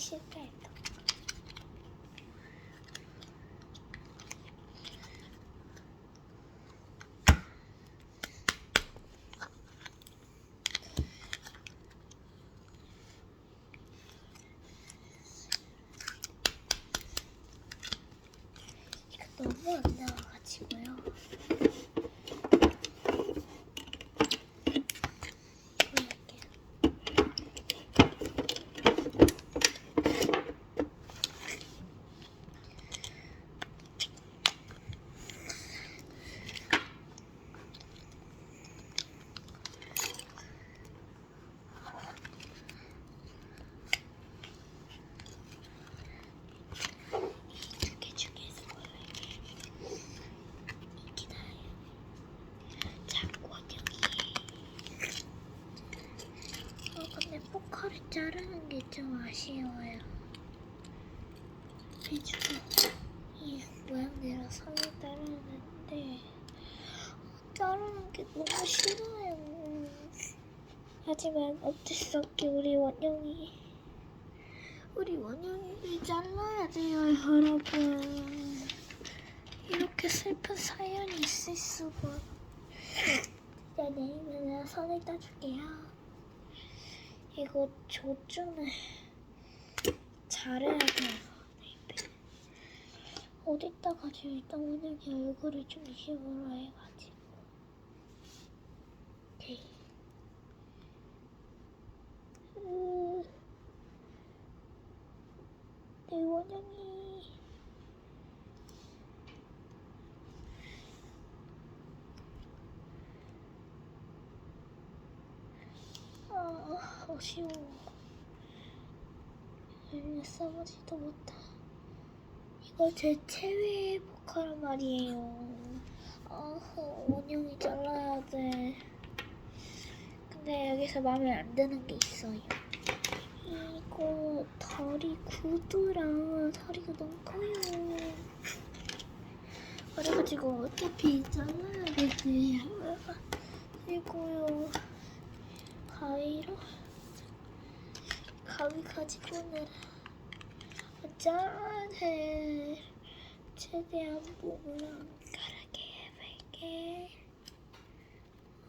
실패했다. 너무 안 나와가지고요. 아쉬워요. 해주고 이 모양대로 선을 자르는데 자르는 게 너무 싫어요. 하지만 어쩔 수 없게 우리 원영이 우리 원영이를 잘라야 돼요, 여러분. 이렇게 슬픈 사연이 있을 수가. 제가 네, 내일은 선을 따줄게요. 이거 조준을. 잘해야 돼요. 네이베. 어디다 가 지금 일단 오늘 얼굴을 중심으로 해가지고. 오케이. 으, 내 원영이. 아, 아쉬워. 얼마 써보지도 못하. 이거 제 최애 보컬 말이에요. 아, 원영이 잘라야 돼. 근데 여기서 마음에 안 드는 게 있어요. 이거 다리 구두랑 다리가 너무 커요. 그래가지고 어차피 잘라야 되지. 이거요. 가위로 가위 가지고는 짠해. 최대한 몸을 안 가라게 해볼게.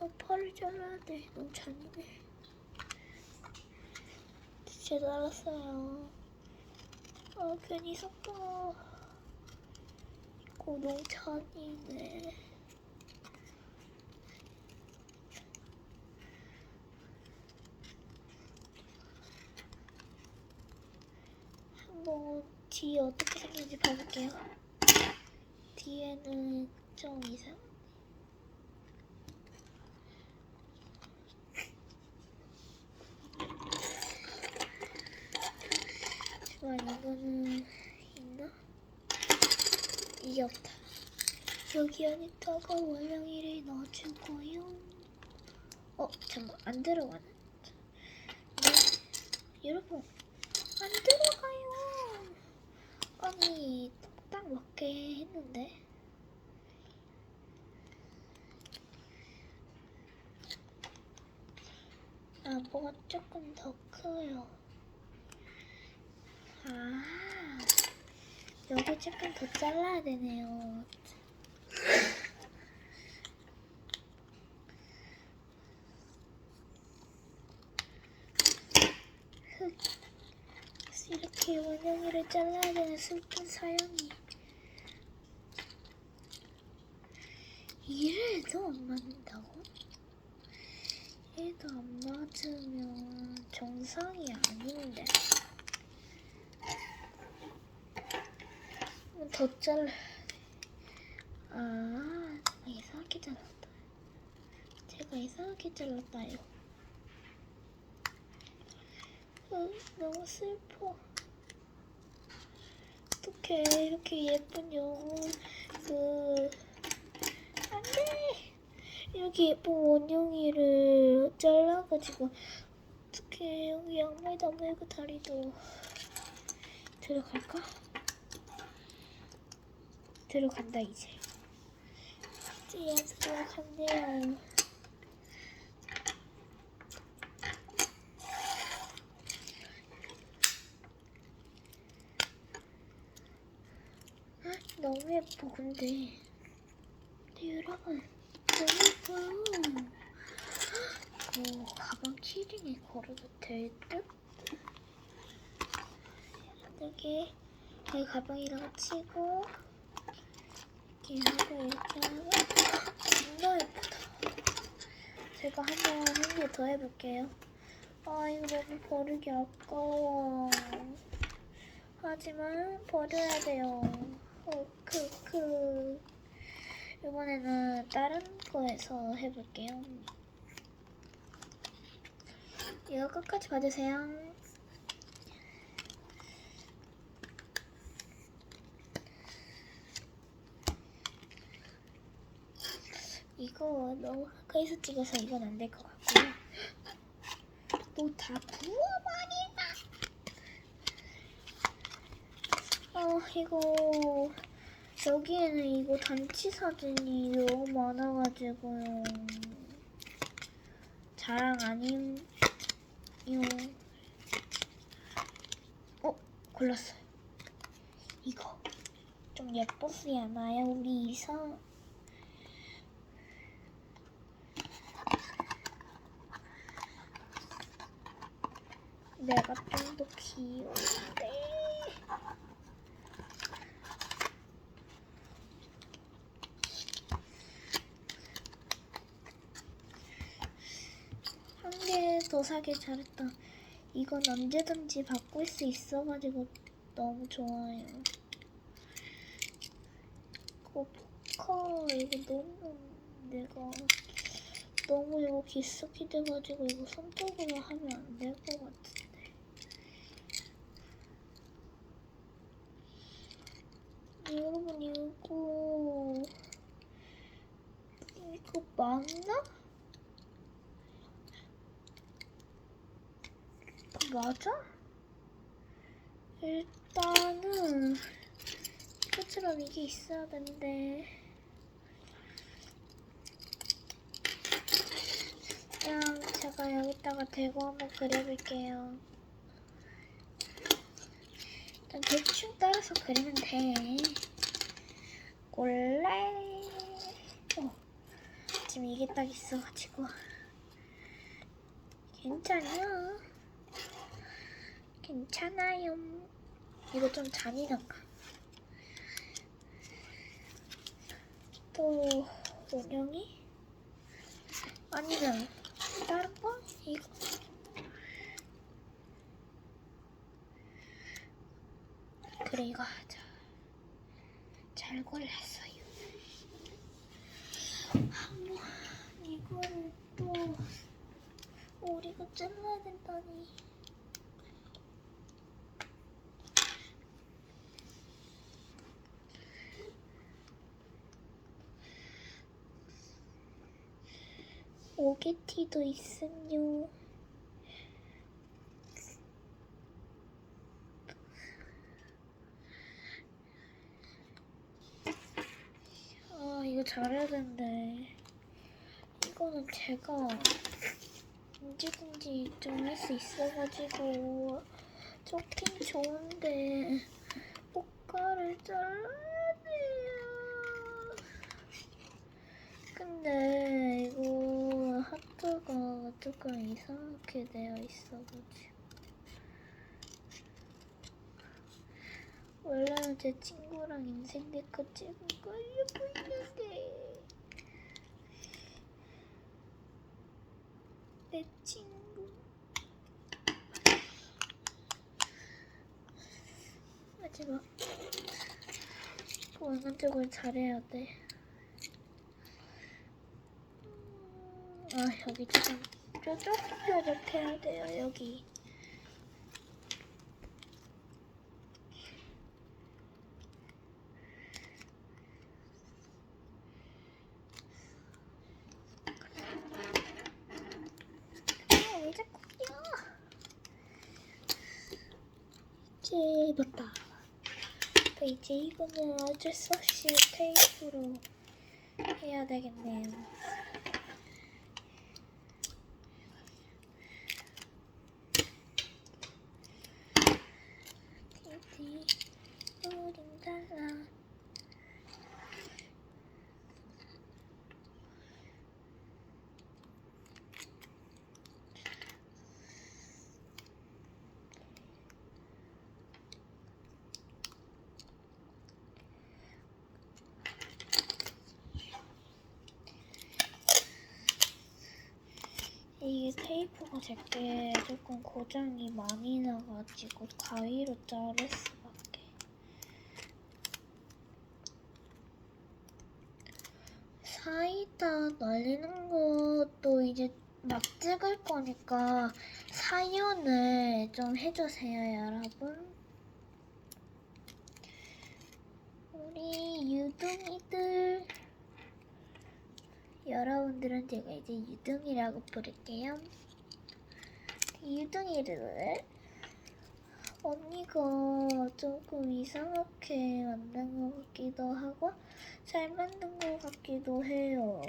아 팔을 잘라야 돼. 너무 잔인해. 진짜 잘랐어요. 아 괜히 섞어. 이거 너무 잔인해 한번 뒤에 어떻게 생겼는지 봐볼게요. 뒤에는 좀 이상. 잠깐 이거는 있나? 이게 없다. 여기 안에다가 월명이를 넣어주고요. 어 잠깐 안 들어가네. 네. 여러분 안 들어가요. 아니 딱 맞게 했는데. 아 뭐가 조금 더 커요. 아 여기 조금 더 잘라야 되네요. 이렇게 원영이를 잘라야 되는 슬픈 사연이. 이래도 안 맞는다고? 이래도 안 맞으면 정상이 아닌데. 더 잘라. 아 이상하게 잘랐다. 제가 이상하게 잘랐다요. 어, 너무 슬퍼. 어떡해, 이렇게 예쁜 영혼, 그, 안 돼! 이렇게 예쁜 원영이를 잘라가지고, 어떡해, 여기 양말도 안 말고 다리도. 들어갈까? 들어간다, 이제. 이제 들어갔네요. 너무 예뻐 근데. 근데 여러분 너무 예뻐요. 오 가방 키링에 걸어도 될듯? 이렇게 내 가방이랑 치고 이렇게 하고 이렇게 하면 진짜 예쁘다. 제가 한번 한 개 더 해볼게요. 아 이거 너무 버리기 아까워. 하지만 버려야 돼요 어, 크크. 이번에는 다른 거에서 해볼게요. 이거 끝까지 봐주세요. 이거 너무 가까이서 찍어서 이건 안 될 것 같고요. 너 다 부어버린다. 어, 이거 여기에는 이거 단체 사진이 너무 많아가지고요. 자랑 아니요. 어, 골랐어요. 이거 좀 예쁘지 않아요? 우리 이상. 내가 좀 더 귀여운데. 이거 사길 잘했다. 이건 언제든지 바꿀 수 있어가지고 너무 좋아요. 이거 포커 이거 너무 내가 너무 이거 깊숙이 돼가지고 이거 손톱으로 하면 안 될 것 같은데. 여러분 이거 이거 맞나? 이거 맞아? 일단은 이것처럼 이게 있어야 되는데. 그냥 제가 여기다가 대고 한번 그려볼게요. 일단 대충 따라서 그리면 돼. 원래 어, 지금 이게 딱 있어가지고. 괜찮아 괜찮아요. 이거 좀 잔인한가? 또 원영이? 아니면 다른 거? 이거? 그래 이거 하자. 잘 골랐어요. 한번 이거를 또 우리가 잘라야 된다니 오게티도 있음요. 아 이거 잘해야 되는데 이거는 제가 언제든지 좀 할 수 있어가지고 좋긴 좋은데 꽃가를 잘라야 돼요. 근데 이거 하트가 조금 이상하게 되어 있어가지고. 원래는 제 친구랑 인생 네컷 찍은 거려고 있는데. 내 친구. 마지막. 원근적을 잘해야 돼. 아 여기 조금 뾰족 뾰족 해야 돼요 여기. 아왜 자꾸 끼어 맞다. 또 이제 이거는 어쩔 수 없이 테이프로 해야 되겠네요 티티 우린 달라 이게 테이프가 제게 조금 고장이 많이 나가지고 가위로 자를 수밖에. 사이다 날리는 것도 이제 막 찍을 거니까 사연을 좀 해주세요, 여러분. 우리 유둥이들. 여러분들은 제가 이제 유둥이라고 부를게요. 유둥이를 언니가 조금 이상하게 만든 것 같기도 하고 잘 만든 것 같기도 해요.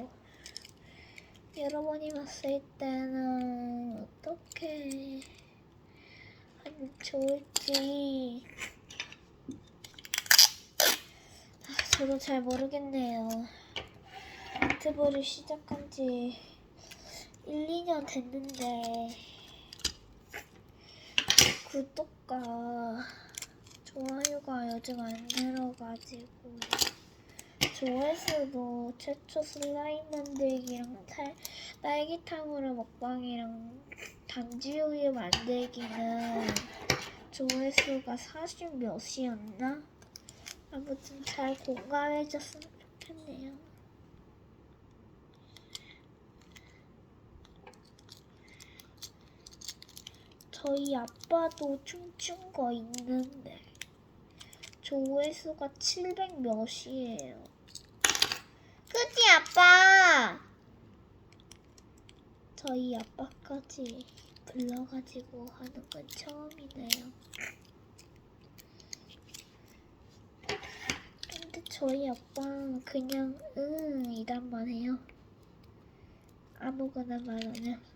여러분이 봤을 때는 어떻게 하면 좋을지 아, 저도 잘 모르겠네요. 유튜브를 시작한 지 1, 2년 됐는데 구독과 좋아요가 요즘 안 늘어가지고 조회수도 최초 슬라임 만들기랑 살, 딸기탕으로 먹방이랑 단지우유 만들기는 조회수가 40 몇이었나? 아무튼 잘 공감해줬으면 좋겠네요. 저희 아빠도 춤춘 거 있는데 조회수가 700 몇이에요. 그치 아빠? 저희 아빠까지 불러가지고 하는 건 처음이네요. 근데 저희 아빠 그냥 응 이란만 해요. 아무거나 말하면.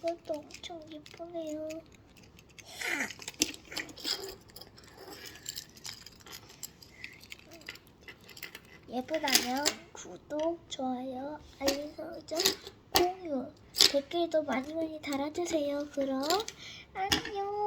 이것도 엄청 예쁘네요. 예쁘다면 구독, 좋아요, 알림 설정, 공유, 댓글도 많이 많이 달아주세요. 그럼 안녕.